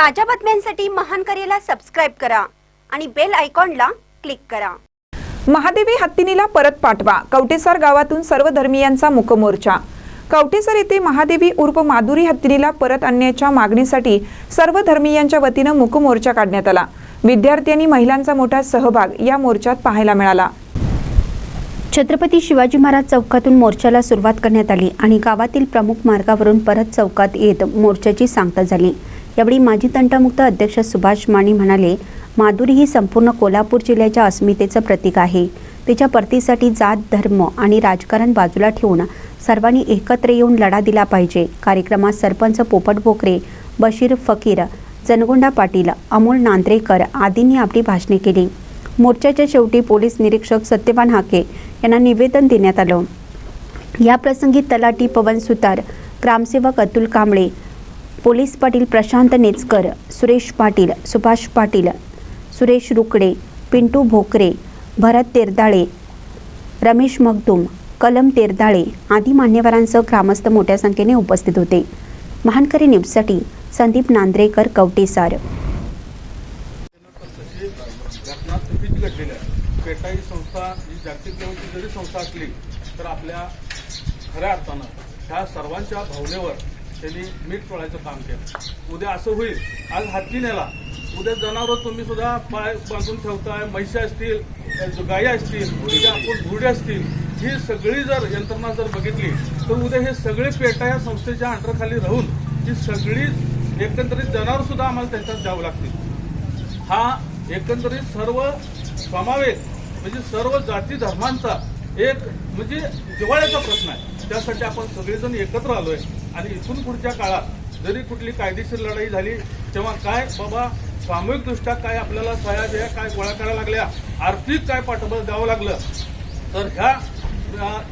ताज्या बातम्यांसाठी महान करेला सबस्क्राईब करा आणि बेल आयकॉनला क्लिक करा. महादेवी हत्तीनीला परत पाठवा. कवटेसर गावातून सर्व धर्मियांचा मुकमोर्चा. कवटेसर येथे महादेवी उर्फ माधुरी हत्तीनीला परत आणण्याच्या मागणीसाठी सर्व धर्मियांच्या वतीनं मुकमोर्चा काढण्यात आला. विद्यार्थी आणि महिलांचा मोठा सहभाग या मोर्चात पाहायला मिळाला. छत्रपती शिवाजी महाराज चौकातून मोर्चाला सुरुवात करण्यात आली आणि गावातील प्रमुख मार्गावरून परत चौकात येत मोर्चाची सांगता झाली. यावेळी माजी तंटामुक्त अध्यक्ष सुभाष माने म्हणाले माधुरी ही संपूर्ण कोल्हापूर जिल्ह्याच्या अस्मितेचं प्रतीक आहे. तिच्या परतीसाठी जात धर्म आणि राजकारण बाजूला ठेवून सर्वांनी एकत्र येऊन लढा दिला पाहिजे. कार्यक्रमात सरपंच पोपट भोकरे बशीर फकीर जनगोंडा पाटील अमोल नांद्रेकर आदींनी आपली भाषणे केली. मोर्चाच्या शेवटी पोलीस निरीक्षक सत्यवान हाके यांना निवेदन देण्यात आलं. याप्रसंगी तलाठी पवन सुतार ग्रामसेवक अतुल कांबळे पोलीस पाटील प्रशांत नेचकर सुरेश पाटील सुभाष पाटील सुरेश रुकडे पिंटू भोकरे भरत तेरदाळे रमेश मगदूम कलम तेरदाळे आदी मान्यवरांसह ग्रामस्थ मोठ्या संख्येने उपस्थित होते. महानकरी न्यूजसाठी संदीप नांद्रेकर कवटेसार पेटाई संस्था ही जागतिक लेवलची जरी संस्था असली तर आपल्या खऱ्या अर्थानं ह्या सर्वांच्या भावनेवर त्यांनी मीठ पळायचं काम केलं. उद्या असं होईल. आज हत्ती नेला. उद्या जनावर तुम्ही सुद्धा पाय बांधून ठेवताय म्हशी असतील अ, गायी असतील उद्या आपण घोडे असतील. ही सगळी जर यंत्रणा जर बघितली तर उद्या हे सगळे पेटा या संस्थेच्या अंडरखाली राहून ही सगळी एकंदरीत जनावर सुद्धा आम्हाला त्यांच्यात द्यावं लागतील. हा एकंदरीत सर्व समावेश म्हणजे सर्व जाती धर्मांचा एक म्हणजे जिवाळ्याचा प्रश्न आहे. त्यासाठी आपण सगळेजण एकत्र आलोय. आणि इथून पुढच्या काळात जरी कुठली कायदेशीर लढाई झाली तेव्हा काय बाबा सामूहिकदृष्ट्या काय आपल्याला सह्या द्या काय गोळा करायला लागल्या आर्थिक काय पाठबळ द्यावं लागलं तर ह्या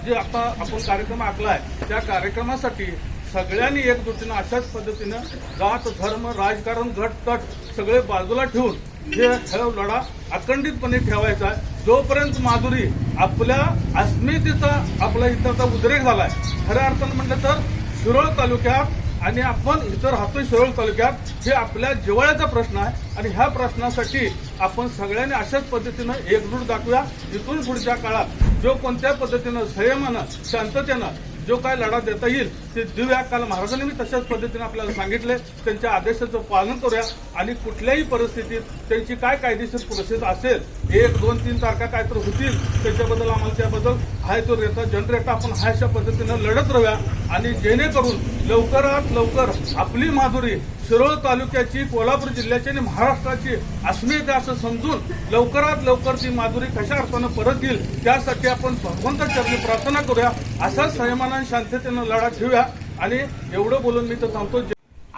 जे आता आपण कार्यक्रम आखलाय त्या कार्यक्रमासाठी सगळ्यांनी एकजुटीनं अशाच पद्धतीनं जात धर्म राजकारण गट तट सगळे बाजूला ठेवून हे लढा अखंडितपणे ठेवायचा आहे. जोपर्यंत माधुरी आपल्या अस्मितेचा आपला इतरचा उद्रेक झालाय खऱ्या अर्थानं म्हटलं तर शिरोळ तालुक्यात आणि आपण इतर राहतोय शिरोळ तालुक्यात हे आपल्या जिवाळ्याचा प्रश्न आहे. आणि ह्या प्रश्नासाठी आपण सगळ्यांनी अशाच पद्धतीनं एकजूट दाखवूया. इथून पुढच्या काळात जो कोणत्या पद्धतीनं संयमानं शांततेनं जो काय लढा देता येईल ते देऊया काल महाराजांनी मी तशाच पद्धतीनं आपल्याला सांगितले. त्यांच्या आदेशाचं पालन करूया. आणि कुठल्याही परिस्थितीत त्यांची काय कायदेशीर प्रोसेस असेल एक दोन तीन तारखा काय तर होतील त्याच्याबद्दल आम्हाला त्याबद्दल हाय तो रेता जनरेटा आपण हाय अशा पद्धतीनं लढत राहूया. आणि जेणेकरून लवकरात लवकर आपली माधुरी शिरोळ तालुक्याची कोल्हापूर जिल्ह्याची आणि महाराष्ट्राची अस्मिता असं समजून लवकरात लवकर ती माधुरी कशा अर्थानं परत येईल त्यासाठी आपण भगवंत चरणी प्रार्थना करूया. असाच संयमानं शांततेनं लढा ठेवूया. आणि एवढं बोलून मी तर सांगतो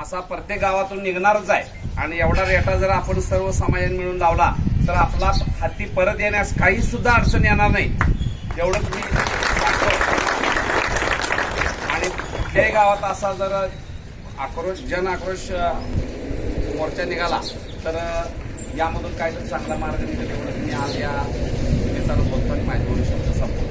असा प्रत्येक गावातून निघणारच आहे. आणि एवढा रेटा जर आपण सर्व समाजाने मिळून लावला तर आपला हत्ती परत येण्यास काही सुद्धा अडचण येणार नाही. एवढं तुम्ही आणि कुठल्याही गावात असा जर आक्रोश जन आक्रोश मोर्चा निघाला तर यामधून काहीतरी चांगला मार्ग निघेल एवढं तुम्ही आज या निमित्तानं बोलतो आणि माहिती होऊ शकतो.